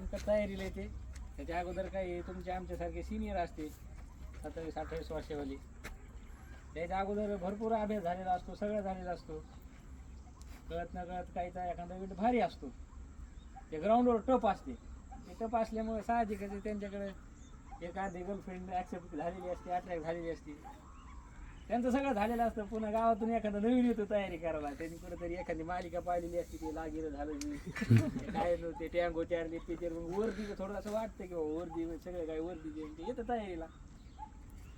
नेमकं तयारीला येते. त्याच्या अगोदर काही तुमचे आमच्यासारखे सिनियर असते सत्तावीस अठ्ठावीस वर्षावाली. त्याच्या अगोदर भरपूर अभ्यास झालेला असतो सगळं झालेला असतो. कळत न कळत काहीचा एखादा विट भारी असतो. ते ग्राउंडवर टप असते. ते टप असल्यामुळे साहजिकच त्यांच्याकडे एखादी गर्लफ्रेंड ॲक्सेप्ट झालेली असते अट्रॅक्ट झालेली असते. त्यांचं सगळं झालेलं असतं. पुन्हा गावातून एखादा नवीन येतो तयारी करायला. त्यांनी कुठेतरी एखादी मालिका पाहिलेली असते ते लागेल झालं काय नव्हते टँगो चारले ते मग वर्दी थोडं असं वाटतं की वरती वर्दी सगळं काय वर्दी जे ते येतं तयारीला.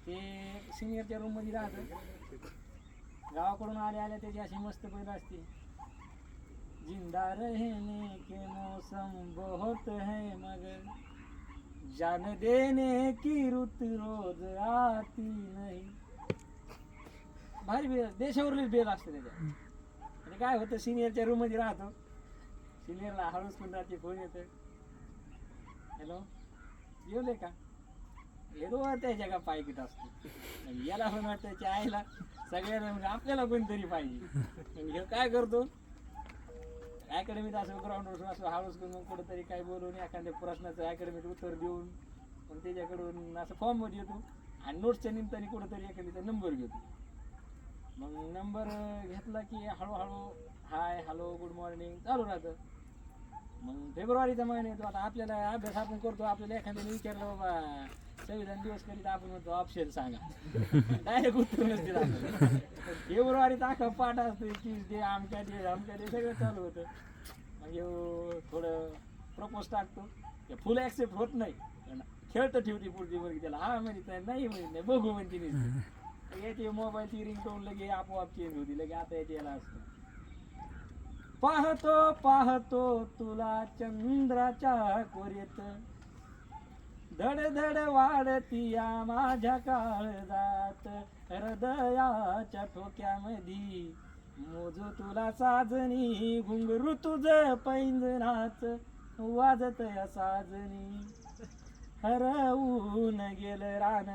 ते सिनियरच्या रूममध्ये राहतं. गावाकडून आले आले त्याची अशी मस्त पैल असते. जिंदा रहने के मौसम बहुत है मगर जान देने की रुत रोज आती नहीं. भारी बेल देशावरलीच बेल असते त्याच्या. आणि काय होतं सिनियरच्या रूममध्ये राहतो. सिनियरला हळूच पण राहते फोन येतं. हॅलो जेवले का? येतो त्याच्या का पायकीट असतो. याला पण वाटतं त्याच्या आईला सगळ्यांना म्हणजे आपल्याला कोणतरी पाहिजे. हे काय करतो? अकॅडमीत असं ग्राउंडवर असं हळूच करून कुठंतरी काय बोलून एखाद्या प्रश्नाचं अकॅडमीत उत्तर देऊन पण त्याच्याकडून असं फॉर्ममध्ये येतो. आणि नोट्सच्या निमित्ताने कुठंतरी एखाद्याचा नंबर घेतो. मग नंबर घेतला की हळूहळू हाय हॅलो गुड मॉर्निंग चालू राहतं. मग फेब्रुवारीचा महिना येतो आता आपल्याला अभ्यास आपण करतो आपल्याला एखाद्याने विचारलं बाबा संविधान दिवस करीत आपण म्हणतो ऑप्शन सांगा. डायरेक्ट उत्तर नसते. फेब्रुवारीत अख्खा पाठ असतो तीस दे आमच्या दे आमच्या दे सगळं चालू होतं. मग थोडं प्रपोज टाकतो. ते फुल ॲक्सेप्ट होत नाही. खेळतं ठेवते पुढची मुलगी त्याला. हा म्हणत नाही नाही म्हणत नाही बघू म्हणते नुसती. याची मोबाईलची रिंगटोन लगे आपोआप चेंज होती लगे आता याची याला असतो. पाहतो पाहतो तुला चंद्राच्या कोरेत धड धड वाढतीया माझ्या काळजात. हृदयाच्या ठोक्यामध्ये मोजो तुला साजनी घुंगरू तुझ पैंजनाच वाजत या साजनी हरवून गेल रान.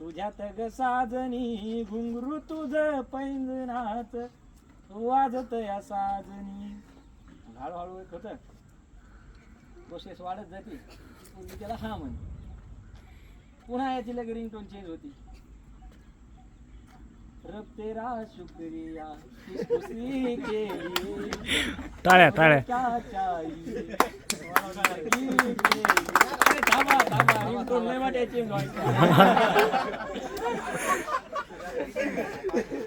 तुझ्यात ग साजनी घुंगरू तुझ पैंजनाच वाजत या साजनी. हळूहळू एक होतं. प्रोसेस वाढत जाते. पूर्वी त्याला हा म्हण पुन्हा याची लगे रिंगटोन चेंज होती. रब तेरा शुक्रिया इस खुशी के लिए टाळ्या. टाळ्या क्या चाहिए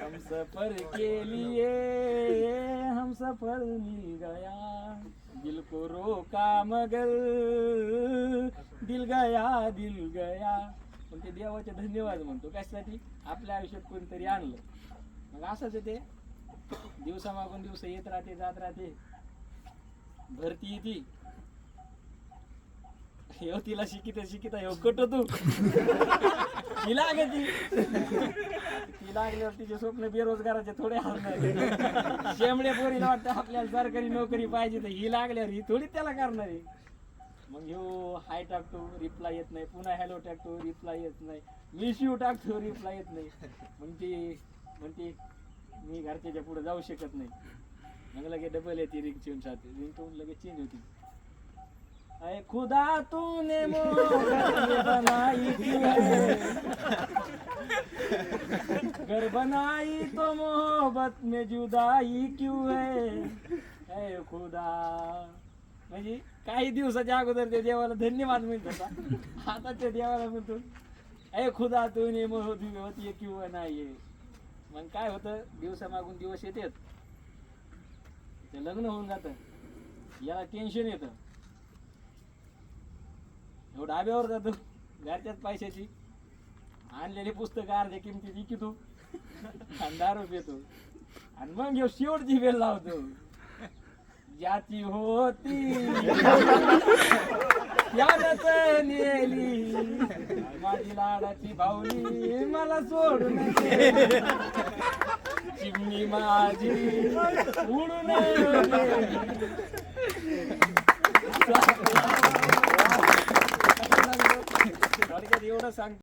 हम सफर के लिए हम सफर मिल गया दिल को रोका मगर दिल गया दिल गया पण ते देवाचे धन्यवाद म्हणतो कशासाठी आपल्या आयुष्यात कोणतरी आणलं मग असंच ते दिवसामागून दिवस येत राहते जात राहते भरती येते ह्यो तिला शिकिता शिकिता ह्यो कट तू. ती लागती ती. लागल्यावर तिचे स्वप्न बेरोजगाराचे थोडे हरणार शेमड्या पोरीला वाटतं आपल्याला सरकारी नोकरी पाहिजे तर ही लागल्यावर ही थोडी त्याला करणार आहे. मग ह्यो हाय टाकतो रिप्लाय येत नाही. पुन्हा हॅलो टाकतो रिप्लाय येत नाही. मिस यू टाकतो रिप्लाय येत नाही. मग ती म्हणते मी घरच्याच्या पुढे जाऊ शकत नाही. मग लगे डबल येते रिंग चेंज साथ रिंग लगेच चेंज होती. खुदा तूने बनाई क्यों है घर बनाई तो मोहब्बत में जुदाई क्यों है? ए खुदा। म्हणजे काही दिवसाच्या अगोदर त्या देवाला धन्यवाद म्हणत होता. आता त्या देवाला म्हणतो ए खुदा तूने मोहब्बत ये क्यों नाही मग काय होतं? दिवसामागून दिवस येतात. ते लग्न होऊन जातं. याला टेन्शन येतं. एवढं डाब्यावर जातो. घरच्याच पैशाची. आणलेली पुस्तकं अर्ध्या किमतीत विकतो. आणि दारू पितो आणि मग ह्यो शेवटची बेल लावतो. ज्याची होती. यादच नेली. माझी लाडाची भाऊली मला सोडून चिमणी माझी उडून सांग